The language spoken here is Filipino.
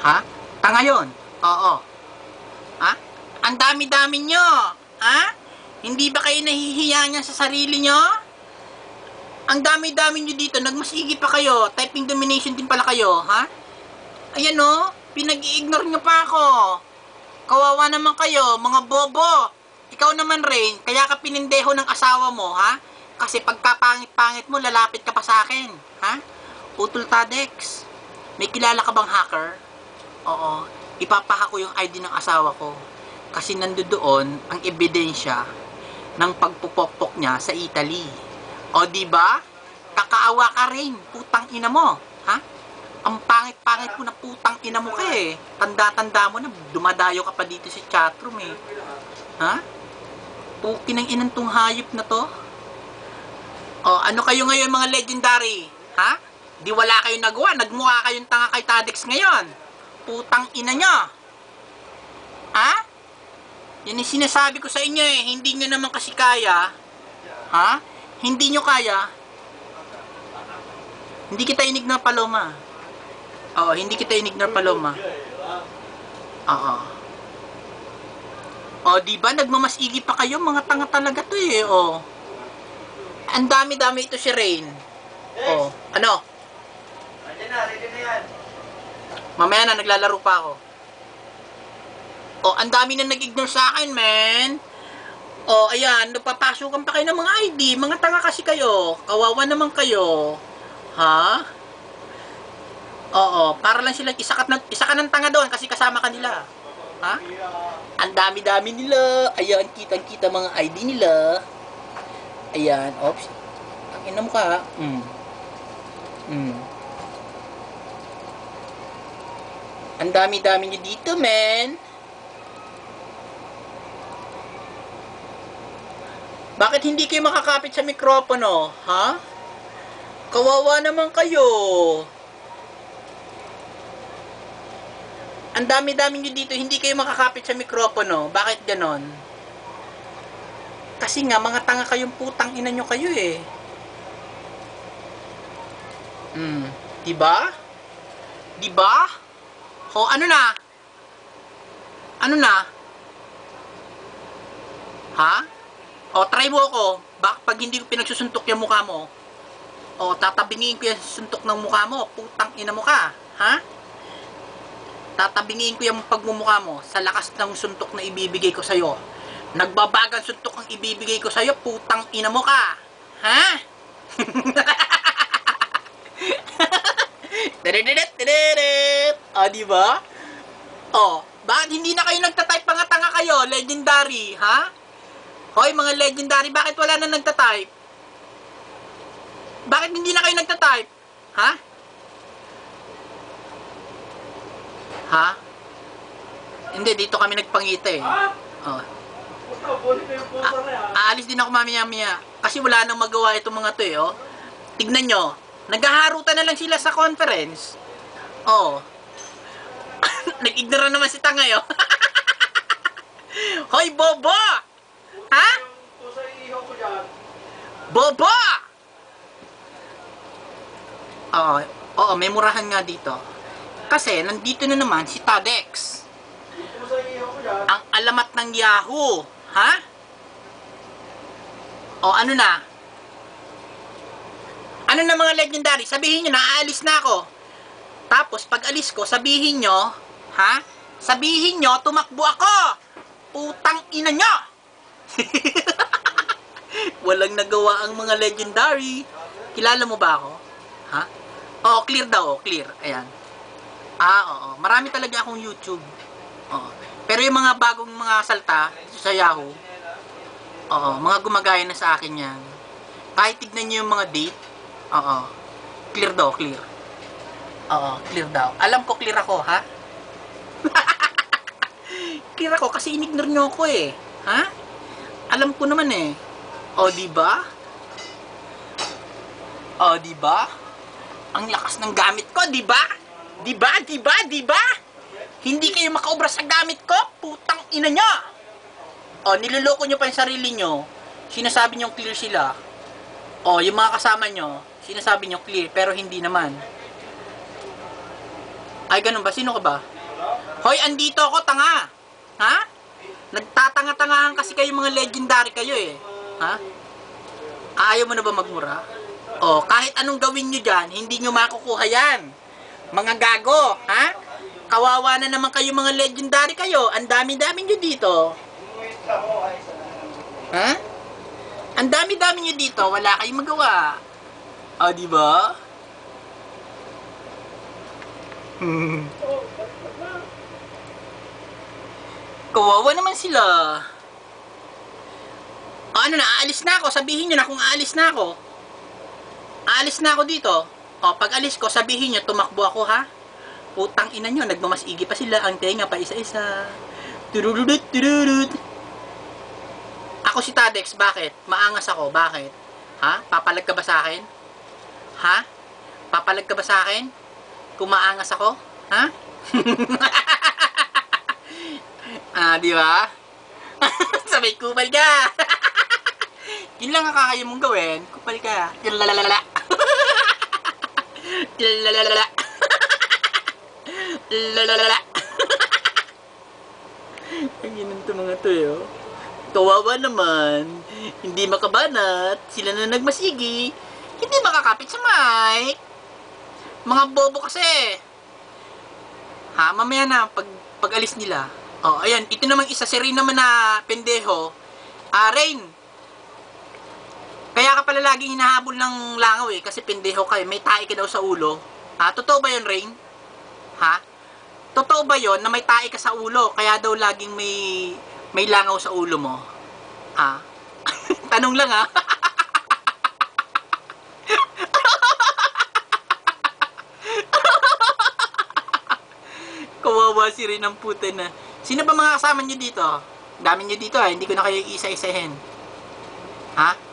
Ha? Tanga yun? Oo. Ha? Ang dami-dami nyo. Ha? Hindi ba kayo nahihiya niyan sa sarili nyo? Ang dami-dami nyo dito, nagmasigi pa kayo. Typing domination din pala kayo, ha? Ayan o, pinag-i-ignore nyo pa ako. Kawawa naman kayo, mga bobo. Ikaw naman rin, kaya ka pinindeho ng asawa mo, ha? Kasi pagkapangit-pangit mo, lalapit ka pa sa akin, ha? Utol Tadex, may kilala ka bang hacker? Oo, ipapaha ko yung ID ng asawa ko. Kasi nandoon ang ebidensya ng pagpupokpok niya sa Italy. O di ba? Kakaawa ka rin, putang ina mo, ha? Ang pangit-pangit mo na putang ina mo ka eh. Tanda-tanda mo na, dumadayo ka pa dito sa chatroom eh. Ha? Puki ng inang tong hayop na to. O, ano kayo ngayon mga legendary? Ha? Di wala kayong nagawa, nagmukha kayong tanga kay Tadex ngayon. Putang ina nyo. Ha? Yan yung sinasabi ko sa inyo eh, hindi nyo naman kasi kaya. Ha? Hindi nyo kaya. Hindi kita inignore Paloma. Oo, hindi kita inignore Paloma. Oo. O, di ba nagmamasigi pa kayo? Mga tanga talaga to eh, o. Ang dami-dami ito si Rain. O, ano? Ready na, ready na yan. Mamaya na, naglalaro pa ako. O, ang dami na nag-ignore sa akin, man. O, ayan, nagpapasukan pa kayo ng mga ID. Mga tanga kasi kayo. Kawawa naman kayo. Ha? Oo, para lang sila isa ka, isa ka ng tanga doon kasi kasama ka nila. Ha? Ang dami-dami nila. Ayan, kitang-kita mga ID nila. Ayan, oops. Ang ina mo ka. Mm. Mm. Ang dami-dami niyo dito, men. Bakit hindi kayo makakapit sa mikropono? Ha? Kawawa naman kayo. Ang dami-dami nyo dito, hindi kayo makakapit sa mikropono. Bakit ganon? Kasi nga, mga tanga kayong putang ina nyo kayo eh. Hmm, diba? Diba? O, ano na? Ano na? Ha? O, try mo ako. Bak pag hindi ko pinagsusuntok yung mukha mo. O, tatabingin ko yung suntok ng mukha mo. Putang ina mo ka. Ha? Tatabingin ko yung pagmumukha mo sa lakas ng suntok na ibibigay ko sa'yo. Nagbabagang suntok ang ibibigay ko sa'yo, putang ina mo ka. Ha? Tadadadad, tadadad. O, di ba? O, bakit hindi na kayo nagtatype mga tanga kayo, legendary, ha? Hoy, mga legendary, bakit wala na nagtatype? Bakit hindi na kayo nagtatype? Ha? Ha? Hindi, dito kami nagpangita eh. Ha? Oh. Aalis din ako mamaya-maya. Kasi wala nang magawa itong mga to eh, oh. Tignan nyo. Naghaharutan na lang sila sa conference. Oh. Nag-ignore naman si Tangay, oh. Hoy, Bobo! Ha? Bobo! Oo, oo, may murahan nga dito. Kasi, nandito na naman si Tadex. Ang alamat ng Yahoo. Ha? O, ano na? Ano na mga legendary? Sabihin nyo na, aalis na ako. Tapos, pag alis ko, sabihin nyo, ha? Sabihin nyo, tumakbo ako. Putang ina nyo. Walang nagawa ang mga legendary. Kilala mo ba ako? Ha? Oo, clear daw. Clear. Ayan. Ah, oo. Marami talaga akong YouTube. Oo. Pero yung mga bagong mga salta sa Yahoo, oo, mga gumagaya na sa akin yan. Kahit tignan nyo yung mga date, oo, clear daw, clear. Oo, clear daw. Alam ko clear ako, ha? Clear ako kasi inignore nyo ako eh. Ha? Alam ko naman eh. O, di ba? O, di ba? Ang lakas ng gamit ko, di ba? Di ba? Di ba? Di ba? Hindi kayo makaobra sa gamit ko? Putang ina nyo! O, niloloko nyo pa yung sarili nyo. Sinasabi nyo clear sila. O, yung mga kasama nyo, sinasabi nyo clear, pero hindi naman. Ay, ganun ba? Sino ka ba? Hoy, andito ako, tanga! Ha? Nagtatanga-tangahan kasi kayo mga legendary kayo eh. Ha? Ayaw mo na ba magmura? O, kahit anong gawin nyo dyan, hindi nyo makukuha yan. Mga gago, ha? Kawawa na naman kayo mga legendary kayo. Ang dami-dami nyo dito. Ha? Ang dami-dami nyo dito, wala kayong magawa. O, di ba? Hmm. Kawawa naman sila. O ano na, aalis na ako. Sabihin nyo na kung aalis na ako. Aalis na ako dito. O, pag alis ko, sabihin nyo, tumakbo ako ha. Putang ina nyo, nagmamasigi pa sila. Ang tenga pa isa-isa. Tururudut, tururut. Ako si Tadex, bakit? Maangas ako, bakit? Ha? Papalag ka ba sa akin? Ha? Papalag ka ba sa akin? Kung maangas ako? Ha? ah, di ba? Sabay kupal ka. Yun lang ang kakaya mong gawin. Kupal ka. Lalalala. Lalalala. Lalalala. Ang inan to mga to, yo. Kawawa naman. Hindi makabanat. Sila na nagmasigi. Hindi makakapit sa mic. Mga bobo kasi. Ha, mamaya na, pag, pag alis nila. Oh, ayan, ito namang isa, si Rain naman na pendeho. Ah, Rain. Kaya ka pala laging hinahabol ng langaw eh, kasi pendeho ka eh. May tae ka daw sa ulo. Ha, totoo ba yun, Rain? Ha? Totoo ba yon na may tae ka sa ulo, kaya daw laging may may langaw sa ulo mo? Ha? Tanong lang ha. Kawawa si Rin ang puta na. Sino ba mga kasama niyo dito? Dami niyo dito ha, hindi ko na kayo isa-isahin. Ha?